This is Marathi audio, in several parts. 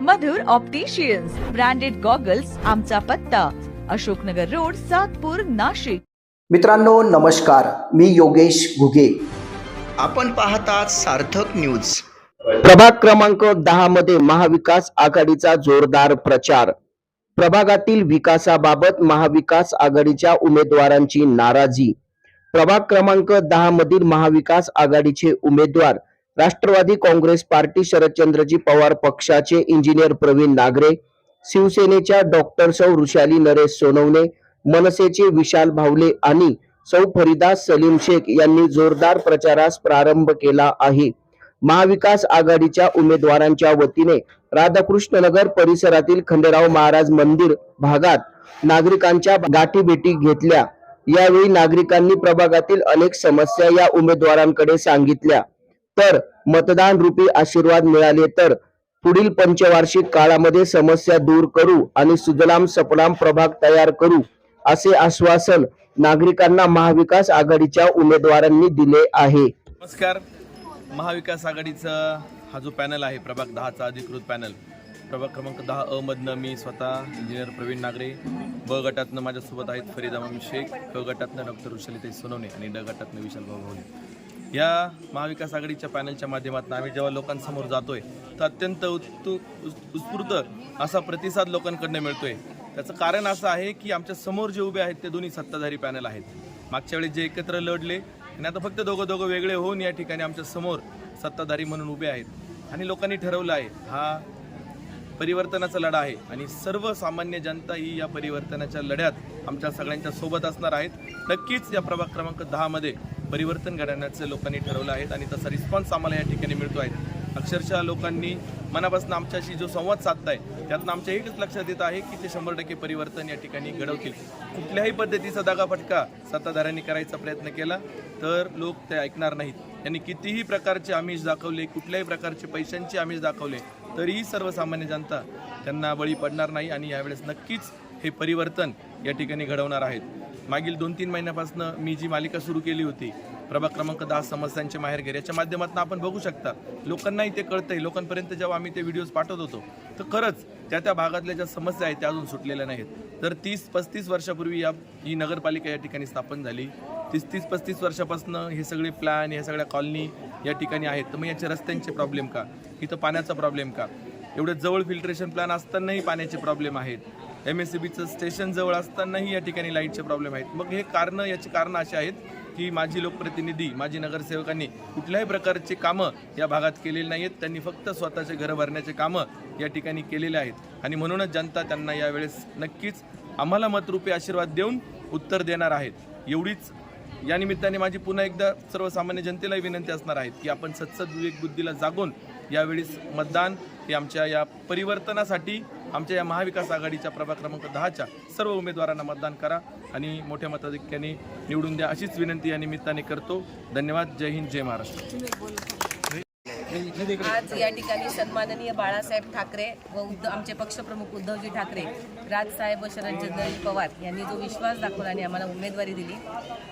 मधुर ऑप्टिशियन्स ब्रँडेड गॉगल्स आमचा पत्ता अशोकनगर रोड सातपूर नाशिक. मित्रांनो नमस्कार. मी योगेश घुगे. आपण पाहतात सार्थक न्यूज प्रभाग क्रमांक दहा मध्ये महाविकास आघाडीचा जोरदार प्रचार. प्रभागातील विकासाबाबत महाविकास आघाडीच्या उमेदवारांची नाराजी. प्रभाग क्रमांक दहा मधील महाविकास आघाडीचे उमेदवार राष्ट्रवादी काँग्रेस पार्टी शरदचंद्रजी पवार पक्षाचे इंजिनियर प्रवीण नागरे शिवसेनेच्या डॉक्टर सौ ऋषाली नरेश सोनवणे मनसेचे विशाल भावले आणि सौ फरीदा सलीम शेख यांनी जोरदार प्रचारास प्रारंभ केला आहे. महाविकास आघाडीच्या उमेदवारांच्या वतीने राधाकृष्णनगर परिसरातील खंडेराव महाराज मंदिर भागात नागरिकांच्या गाठीभेटी घेतल्या. यावेळी नागरिकांनी प्रभागातील अनेक समस्या या उमेदवारांकडे सांगितल्या. तर मतदान रूपी आशीर्वाद मिळाले तर पुढील पंचवार्षिक काळामध्ये समस्या दूर करू आणि सुजलाम सपलाम प्रभाग तयार करू असे आश्वासन नागरिकांना महाविकास आघाडीच्या उमेदवारांनी दिले आहे. नमस्कार. महाविकास आघाडीचा हा जो पॅनल आहे प्रभाग दहाचा अधिकृत पॅनल प्रभाग क्रमांक दहा अ मधनं मी स्वतः इंजिनियर प्रवीण नागरे ब गटातनं माझ्यासोबत आहेत फरीदा मामी शेख क गटातनं डॉक्टर रुशलिताई सोनवणे आणि ड गटातनं विशाल भाऊ या महाविकास आघाडीच्या पॅनलच्या माध्यमातून आम्ही जेव्हा लोकांसमोर जातोय तर अत्यंत उत्तुक उत्स्फूर्त असा प्रतिसाद लोकांकडनं मिळतोय. त्याचं कारण असं आहे की आमच्यासमोर जे उभे आहेत ते दोन्ही सत्ताधारी पॅनल आहेत. मागच्या वेळी जे एकत्र लढले आणि आता फक्त दोघं दोघं वेगळे होऊन या ठिकाणी आमच्यासमोर सत्ताधारी म्हणून उभे आहेत. आणि लोकांनी ठरवलं आहे हा परिवर्तनाचा लढा आहे. आणि सर्वसामान्य जनता ही या परिवर्तनाच्या लढ्यात आमच्या सगळ्यांच्या सोबत असणार आहेत. नक्कीच या प्रभाग क्रमांक दहामध्ये परिवर्तन घडवण्याचं लोकांनी ठरवलं आहे आणि तसा रिस्पॉन्स आम्हाला या ठिकाणी मिळतो आहे अक्षरशः लोकांनी मनापासून आमच्याशी जो संवाद साधताय त्यातनं आमच्या एकच लक्षात येत आहे की ते शंभर टक्के परिवर्तन या ठिकाणी घडवतील. कुठल्याही पद्धतीचा दागाफटका सत्ताधाऱ्यांनी करायचा प्रयत्न केला तर लोक ते ऐकणार नाहीत. त्यांनी कितीही प्रकारचे आमिष दाखवले कुठल्याही प्रकारचे पैशांचे आमिष दाखवले तरीही सर्वसामान्य जनता त्यांना बळी पडणार नाही आणि यावेळेस नक्कीच हे परिवर्तन या ठिकाणी घडवणार आहेत. मागील दोन तीन महिन्यापासून मी जी मालिका सुरू केली होती प्रभाग क्रमांक दहा समस्यांचे माहेरघर याच्या माध्यमातून आपण बघू शकता लोकांनाही ते कळतं आहे लोकांपर्यंत जेव्हा आम्ही ते व्हिडिओज पाठवत होतो तर खरंच त्या त्या भागातल्या ज्या समस्या आहेत त्या अजून सुटलेल्या नाहीत. तर तीस पस्तीस वर्षापूर्वी या ही नगरपालिका या ठिकाणी स्थापन झाली. तीस तीस पस्तीस वर्षापासून हे सगळे प्लॅन ह्या सगळ्या कॉलनी या ठिकाणी आहेत. तर मग याचे रस्त्यांचे प्रॉब्लेम का? इथं पाण्याचा प्रॉब्लेम का? एवढं जवळ फिल्ट्रेशन प्लॅन असतानाही पाण्याचे प्रॉब्लेम आहेत. एम एस सी बीचं स्टेशन जवळ असतानाही या ठिकाणी लाईटचे प्रॉब्लेम आहेत. मग हे कारणं याची कारणं अशी आहेत की माझी लोकप्रतिनिधी माझी नगरसेवकांनी कुठल्याही प्रकारचे कामं या भागात केलेली आहेत त्यांनी फक्त स्वतःचे घरं भरण्याचे कामं या ठिकाणी केलेले आहेत. आणि म्हणूनच जनता त्यांना यावेळेस नक्कीच आम्हाला मतरूपी आशीर्वाद देऊन उत्तर देणार आहेत. एवढीच या निमित्ताने माझी पुन्हा एकदा सर्वसामान्य जनतेलाही विनंती असणार आहेत की आपण सत्सद विवेकबुद्धीला जागून यावेळीस मतदान हे आमच्या या परिवर्तनासाठी आमच्या या महाविकास आघाडीच्या प्रभाग क्रमांक दहाच्या सर्व उमेदवारांना मतदान करा आणि मोठ्या मताधिक्याने निवडून द्या अशीच विनंती या निमित्ताने करतो. धन्यवाद. जय हिंद जय महाराष्ट्र. आज या ठिकाणी सन्माननीय बाळासाहेब ठाकरे व उद्धव आमचे पक्षप्रमुख उद्धवजी ठाकरे राजसाहेब शरदचंद्रजी पवार यांनी जो विश्वास दाखवला आणि आम्हाला उमेदवारी दिली.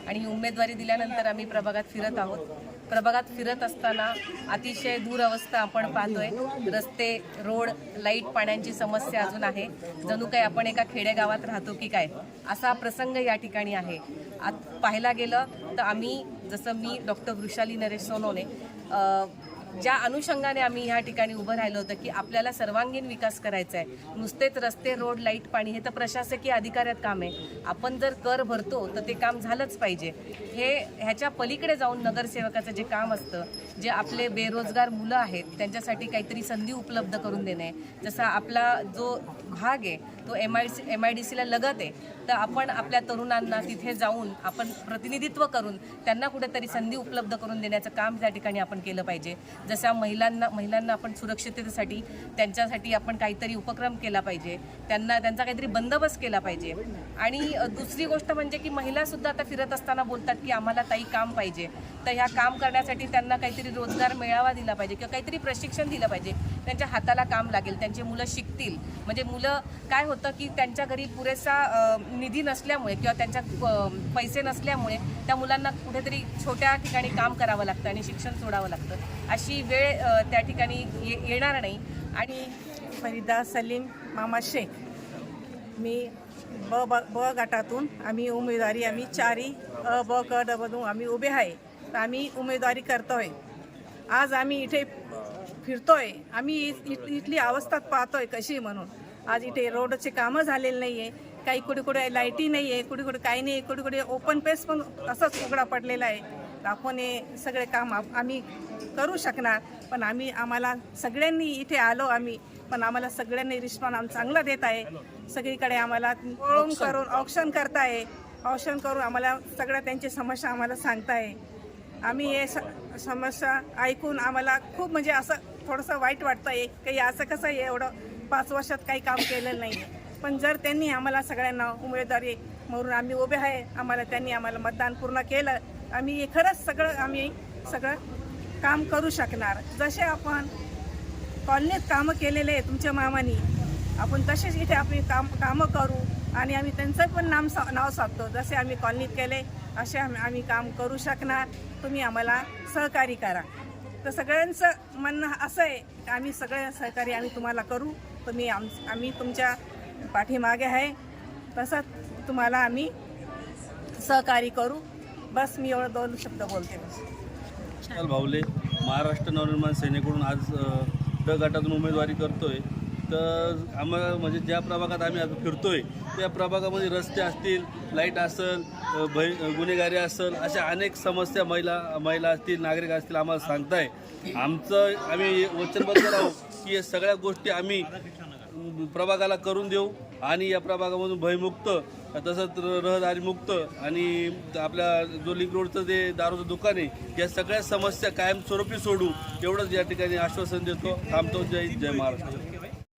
आणि ही उमेदवारी दिल्यानंतर आम्ही प्रभागात फिरत आहोत. प्रभागात फिरत असताना अतिशय दूर अवस्था आपण पाहतोय. रस्ते रोड लाइट पाण्याची समस्या अजून आहे. जणू काही आपण एका खेडेगावात राहतो की काय? असा प्रसंग या ठिकाणी आहे. आत पाहायला गेलं तर आम्ही जसं मी डॉक्टर वृषाली नरेश सोनोने ज्या अनुषंगाने आम्ही ह्या ठिकाणी उभं राहिलो होतं की आपल्याला सर्वांगीण विकास करायचा आहे. नुसतेच रस्ते रोड लाइट पाणी हे तर प्रशासकीय अधिकाऱ्यात काम आहे. आपण जर कर भरतो तर ते काम झालंच पाहिजे. हे ह्याच्या पलीकडे जाऊन नगरसेवकाचं जे काम असतं जे आपले बेरोजगार मुलं आहेत त्यांच्यासाठी काहीतरी संधी उपलब्ध करून देणे. जसा आपला जो भाग आहे तो M I C M I D सीला लगत आहे तर आपण आपल्या तरुणांना तिथे जाऊन आपण प्रतिनिधित्व करून त्यांना कुठेतरी संधी उपलब्ध करून देण्याचं काम त्या ठिकाणी आपण केलं पाहिजे. जसं महिलांना महिलांना आपण सुरक्षिततेसाठी त्यांच्यासाठी आपण काहीतरी उपक्रम केला पाहिजे त्यांना त्यांचा काहीतरी बंदोबस्त केला पाहिजे. आणि दुसरी गोष्ट म्हणजे की महिलासुद्धा आता फिरत असताना बोलतात की आम्हाला ताई काम पाहिजे. तर ह्या काम करण्यासाठी त्यांना काहीतरी रोजगार मिळावा दिला पाहिजे किंवा काहीतरी प्रशिक्षण दिलं पाहिजे. त्यांच्या हाताला काम लागेल त्यांची मुलं शिकतील. म्हणजे मुलं काय होतं की त्यांच्या घरी पुरेसा निधी नसल्यामुळे किंवा त्यांच्या पैसे नसल्यामुळे त्या मुलांना कुठेतरी छोट्या ठिकाणी काम करावं लागतं आणि शिक्षण सोडावं लागतं. अशी वेळ त्या ठिकाणी ये येणार नाही. आणि फरीदा सलीम मामा शेख. मी ब ब ब गटातून आम्ही उमेदवारी आम्ही चारी अ ब क ड आम्ही उभे आहे. तर आम्ही उमेदवारी करतोय. आज आम्ही इथे फिरतोय. आम्ही इथली अवस्था पाहतोय कशी म्हणून. आज इथे रोडचे कामं झालेले नाही आहे काही कुठे कुठे लाईटी नाही आहे कुठे कुठे काही नाही कुठे कुठे ओपन पेस पण असंच उघडा पडलेला आहे. आपण हे सगळे काम आम्ही करू शकणार पण आम्ही आम्हाला सगळ्यांनी इथे आलो आम्ही पण आम्हाला सगळ्यांनी रिस्पॉन्स आम चांगला देत आहे. सगळीकडे आम्हाला वळून करून ऑप्शन करताय. ऑप्शन करून आम्हाला सगळ्या त्यांची समस्या आम्हाला सांगताय. आम्ही हे स- समस्या ऐकून आम्हाला खूप म्हणजे असं थोडंसं वाईट वाटतं आहे काही असं कसं आहे एवढं पाच वर्षात काही काम केलेलं नाही पण जर त्यांनी आम्हाला सगळ्यांना उमेदवारी म्हणून आम्ही उभे आहे आम्हाला त्यांनी आम्हाला मतदान पूर्ण केलं आम्ही खरंच सगळं आम्ही सगळं काम करू शकणार. जसे आपण कॉलनीत कामं केलेले आहे तुमच्या मामानी आपण तसेच इथे आपली काम कामं करू आणि आम्ही त्यांचं पण नाम सा नाव साधतो. जसे आम्ही कॉलनीत केले असे आम्ही आम्ही काम करू शकणार. तुम्ही आम्हाला सहकारी करा. तर सगळ्यांचं म्हणणं असं आहे की आम्ही सगळे सहकारी आम्ही तुम्हाला करू. तुम्ही आम आम्ही तुमच्या पाठीमागे आहे. तसंच तुम्हाला आम्ही सहकारी करू. बस मी एवढं दोन शब्द बोलते. बस भाऊले महाराष्ट्र नवनिर्माण सेनेकडून आज ड गटातून उमेदवारी करतोय. तर आम्हाला म्हणजे ज्या प्रभागात आम्ही आता आहे त्या प्रभागामध्ये रस्ते असतील लाइट असेल भय गुन्हेगारी असेल अशा अनेक समस्या महिला महिला असतील नागरिक असतील आम्हाला सांगताय. आमचं आम्ही वचनबद्ध राहू की या सगळ्या गोष्टी आम्ही प्रभागाला करून देऊ आणि या प्रभागामधून भयमुक्त तसंच र- रहदारी मुक्त आणि आपल्या जो लिंक रोडचं जे दारूचं दुकान आहे या सगळ्या समस्या कायमस्वरूपी सोडू एवढंच या ठिकाणी आश्वासन देतो. थांबतो. जय जय महाराष्ट्र.